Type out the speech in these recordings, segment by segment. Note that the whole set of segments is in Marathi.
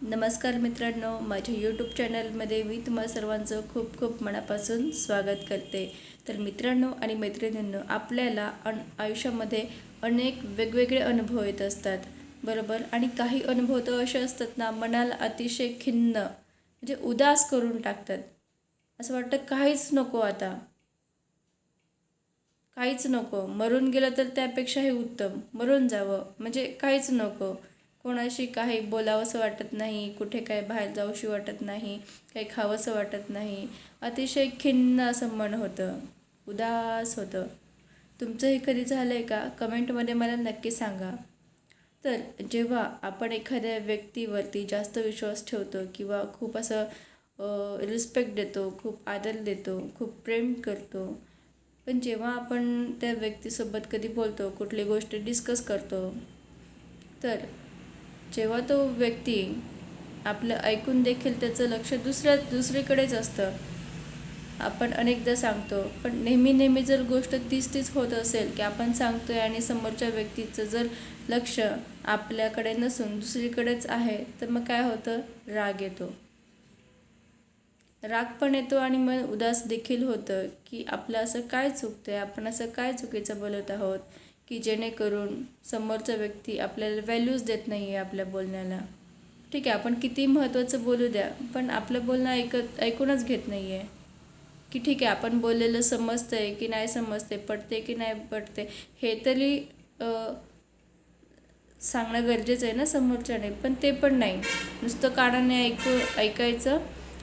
नमस्कार मित्रांनो माझ्या यूट्यूब चॅनलमध्ये मी तुम्हा सर्वांचं खूप खूप मनापासून स्वागत करते. तर मित्रांनो आणि मैत्रिणींनो आपल्याला अन आयुष्यामध्ये अनेक वेगवेगळे अनुभव येत असतात बरोबर? आणि काही अनुभव तर असे असतात ना मनाला अतिशय खिन्न म्हणजे उदास करून टाकतात. असं वाटतं काहीच नको आता. काहीच नको. मरून गेलं तर त्यापेक्षाही उत्तम. मरून जावं. म्हणजे काहीच नको. कोणाशी काही बोलावंसं वाटत नाही कुठे काय बाहेर जाऊशी वाटत नाही काही खावंसं वाटत नाही अतिशय खिन्न असं मन होतं उदास होतं. तुमचं हे कधी झालं आहे का? कमेंटमध्ये मला नक्की सांगा. तर जेव्हा आपण एखाद्या व्यक्तीवरती जास्त विश्वास ठेवतो किंवा खूप असं रिस्पेक्ट देतो खूप आदर देतो खूप प्रेम करतो पण जेव्हा आपण त्या व्यक्तीसोबत कधी बोलतो कुठली गोष्ट डिस्कस करतो तर जेव्हा तो व्यक्ती आपलं ऐकून देखील त्याचं लक्ष दुसऱ्या दुसरीकडेच असतं. आपण अनेकदा सांगतो पण नेहमी नेहमी जर गोष्ट तीच तीच होत असेल की आपण सांगतोय आणि समोरच्या व्यक्तीचं जर लक्ष आपल्याकडे नसून दुसरीकडेच आहे तर मग काय होतं? राग येतो. राग पण येतो आणि मन उदास देखील होतं की आपलं असं काय चुकतं आहे आपण असं काय चुकीचं बोलत आहोत? की जेणेकरून समोरचा व्यक्ती आपल्याला व्हॅल्यूज देत नाही आहे आपल्या बोलण्याला. ठीक आहे आपण किती महत्त्वाचं बोलू द्या पण आपलं बोलणं ऐकत ऐकूनच घेत नाही आहे की ठीक आहे आपण बोललेलं समजतं आहे की नाही समजते पटते की नाही पटते हे तरी सांगणं गरजेचं आहे ना समोरच्याने पण ते पण नाही. नुसतं कानाने ऐकू ऐकायचं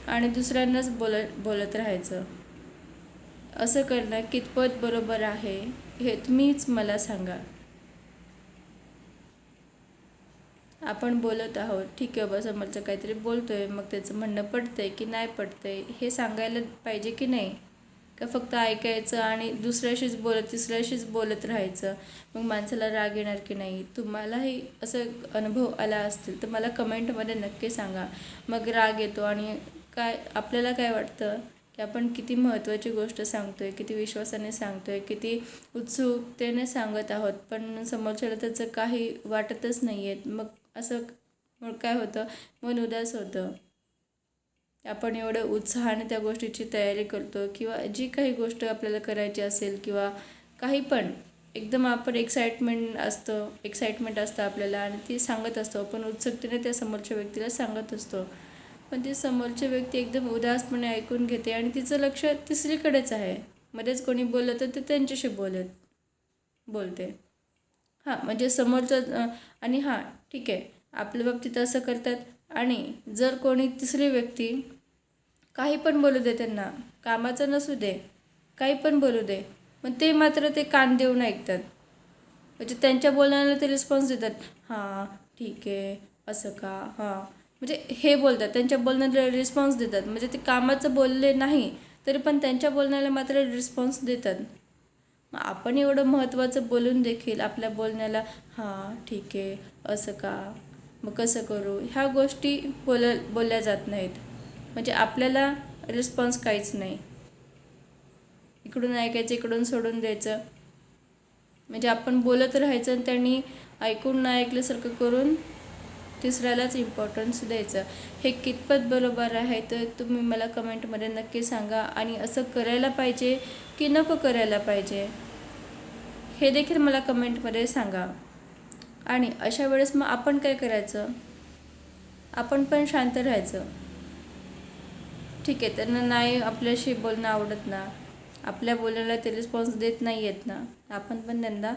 आणि दुसऱ्यांनाच बोलत बोलत राहायचं. असं करणं कितपत बरोबर आहे? हे तुम्हीच मला सांगा. आपण बोलत आहोत. ठीक आहे बा समोरचं काहीतरी बोलतो आहे मग त्याचं म्हणणं पडतं आहे की नाही पडतं आहे हे सांगायला पाहिजे की नाही? का फक्त ऐकायचं आणि दुसऱ्याशीच बोलत तिसऱ्याशीच बोलत राहायचं? मग माणसाला राग येणार की नाही? तुम्हालाही असं अनुभव आला असतील तर मला कमेंटमध्ये नक्की सांगा. मग राग येतो आणि काय आपल्याला काय वाटतं? की आपण किती महत्त्वाची गोष्ट सांगतो आहे किती विश्वासाने सांगतो आहे किती उत्सुकतेने सांगत आहोत पण समोरच्याला त्याचं काही वाटतच नाही आहेत मग असं मग काय होतं? मन उदास होतं. आपण एवढं उत्साहाने त्या गोष्टीची तयारी करतो किंवा जी काही गोष्ट आपल्याला करायची असेल किंवा काही पण एकदम आपण एक्साइटमेंट असतं एक्साइटमेंट असतं आपल्याला आणि ती सांगत असतो. आपण उत्सुकतेने त्या समोरच्या व्यक्तीला सांगत असतो. पण ती समोरची व्यक्ती एकदम उदासपणे ऐकून घेते आणि तिचं लक्ष तिसरीकडेच आहे. मध्येच कोणी बोललं तर ते त्यांच्याशी बोलत बोलते. हां म्हणजे समोरचं आणि हां ठीक आहे. आपल्या बाबतीत असं करतात. आणि जर कोणी तिसरी व्यक्ती काही पण बोलू दे त्यांना कामाचं नसू दे काही पण बोलू दे मग ते मात्र ते कान देऊन ऐकतात. म्हणजे त्यांच्या बोलण्याला ते रिस्पॉन्स देतात. हां ठीक आहे असं का? हां. म्हणजे हे बोलतात त्यांच्या बोलण्याला रिस्पॉन्स देतात. म्हणजे ते कामाचं बोलले नाही तरी पण त्यांच्या बोलण्याला मात्र रिस्पॉन्स देतात. मग आपण एवढं महत्त्वाचं बोलून देखील आपल्या बोलण्याला हां ठीक आहे असं का? मग कसं करू? ह्या गोष्टी बोल बोलल्या जात नाहीत. म्हणजे आपल्याला रिस्पॉन्स काहीच नाही. इकडून ऐकायचं इकडून सोडून द्यायचं. म्हणजे आपण बोलत राहायचं आणि त्यांनी ऐकून नाही ऐकल्यासारखं करून तिसऱ्यालाच इम्पॉर्टन्स द्यायचं. हे कितपत बरोबर आहे तर तुम्ही मला कमेंटमध्ये नक्की सांगा. आणि असं करायला पाहिजे की नको करायला पाहिजे? हे देखील मला कमेंटमध्ये सांगा. आणि अशा वेळेस मग आपण काय करायचं? आपण पण शांत राहायचं. ठीक आहे त्यांना नाही आपल्याशी बोलणं आवडत ना. आपल्या बोलायला ते रिस्पॉन्स देत नाही आहेत ना. आपण पण त्यांना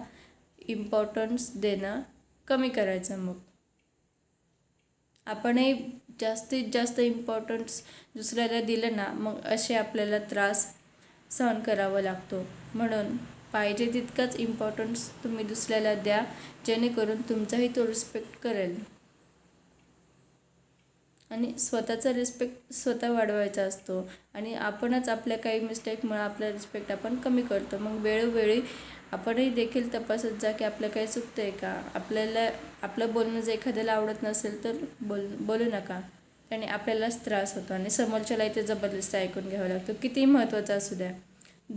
इम्पॉर्टन्स देणं कमी करायचं मग. आपणही जास्तीत जास्त इम्पॉर्टन्स दुसऱ्याला दिलं ना मग असे आपल्याला त्रास सहन करावा लागतो. म्हणून पाहिजे तितकाच इम्पॉर्टन्स तुम्ही दुसऱ्याला द्या जेणेकरून तुमचाही तो रिस्पेक्ट करेल. आणि स्वतःचा रिस्पेक्ट स्वतः वाढवायचा असतो. आणि आपणच आपल्या काही मिस्टेकमुळे आपला रिस्पेक्ट आपण कमी करतो. मग वेळोवेळी आपणही देखील तपासत जा की आपलं काही चुकतं आहे का? आपल्याला आपलं बोलणं जर एखाद्याला आवडत नसेल तर बोल बोलू नका. आणि आपल्यालाच त्रास होतो. आणि समोरच्याला इथे जबरदस्त ऐकून घ्यावं लागतं. कितीही महत्त्वाचा असू द्या.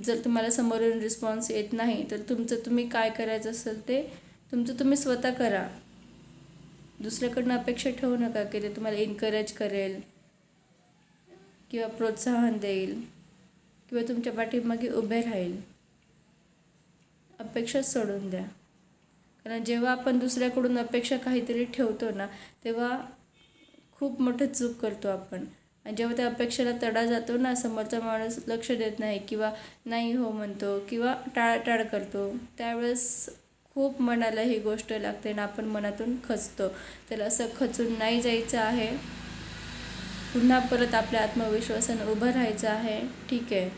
जर तुम्हाला समोरून रिस्पॉन्स येत नाही तर तुमचं तुम्ही काय करायचं असेल ते तुमचं तुम्ही स्वतः करा. दुसऱ्याकडनं अपेक्षा ठेवू नका की ते तुम्हाला इन्करेज करेल किंवा प्रोत्साहन देईल किंवा तुमच्या पाठीमागे उभे राहील. अपेक्षा सोडून द्या. कारण जेव्हा आपण दुसऱ्याकडून अपेक्षा काहीतरी ठेवतो ना तेव्हा खूप मोठं चूक करतो आपण. आणि जेव्हा त्या अपेक्षेला तडा जातो ना समोरचा माणूस लक्ष देत नाही किंवा नाही हो म्हणतो किंवा टाळाटाळ करतो त्यावेळेस खूप मनाला ही गोष्ट लागते आणि आपण मनातून खचतो. तर असं खचून नाही जायचं आहे. पुन्हा परत आपल्या आत्मविश्वासानं उभं राहायचं आहे. ठीक आहे.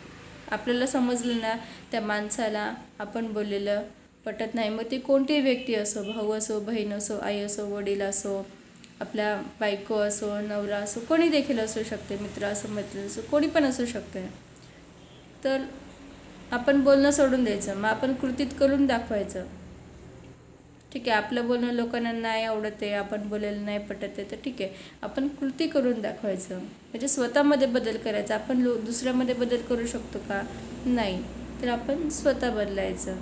आपल्याला समजलं ना त्या माणसाला आपण बोललेलं पटत नाही. मग ती कोणतीही व्यक्ती असो भाऊ असो बहीण असो आई असो वडील असो आपल्या बायको असो नवरा असो कोणी देखील असू शकते. मित्र असो मैत्रीण असो कोणी पण असू शकते. तर आपण बोलणं सोडून द्यायचं. मग आपण कृतीत करून दाखवायचं. ठीक आहे आपलं बोलणं लोकांना नाही आवडत आहे आपण बोलायला नाही पटत आहे तर ठीक आहे. आपण कृती करून दाखवायचं. म्हणजे स्वतःमध्ये बदल करायचा. आपण लो दुसऱ्यामध्ये बदल करू शकतो का? नाही. तर आपण स्वतः बदलायचं.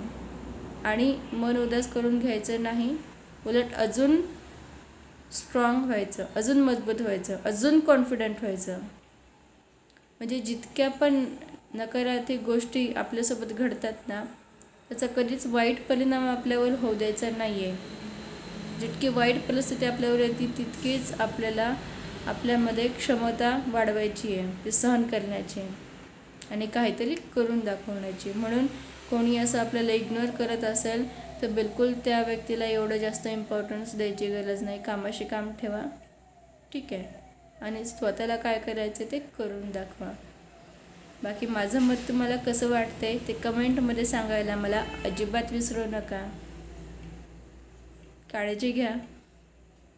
आणि मन उदास करून घ्यायचं नाही. उलट अजून स्ट्रॉंग व्हायचं. अजून मजबूत व्हायचं. अजून कॉन्फिडंट व्हायचं. म्हणजे जितक्या पण नकारात्मक गोष्टी आपल्यासोबत घडतात ना त्याचा कधीच वाईट परिणाम आपल्यावर होऊ द्यायचा नाही आहे जितकी वाईट परिस्थिती आपल्यावर येते तितकीच आपल्याला आपल्यामध्ये क्षमता वाढवायची आहे ते सहन करण्याची आणि काहीतरी करून दाखवण्याची. म्हणून कोणी असं आपल्याला इग्नोर करत असेल तर बिलकुल त्या व्यक्तीला एवढं जास्त इम्पॉर्टन्स द्यायची गरज नाही. कामाशी काम ठेवा. ठीक आहे. आणि स्वतःला काय करायचं ते करून दाखवा. बाकी माझं मत तुम्हाला कसं वाटतंय ते कमेंटमध्ये सांगायला मला अजिबात विसरू नका. काळजी घ्या.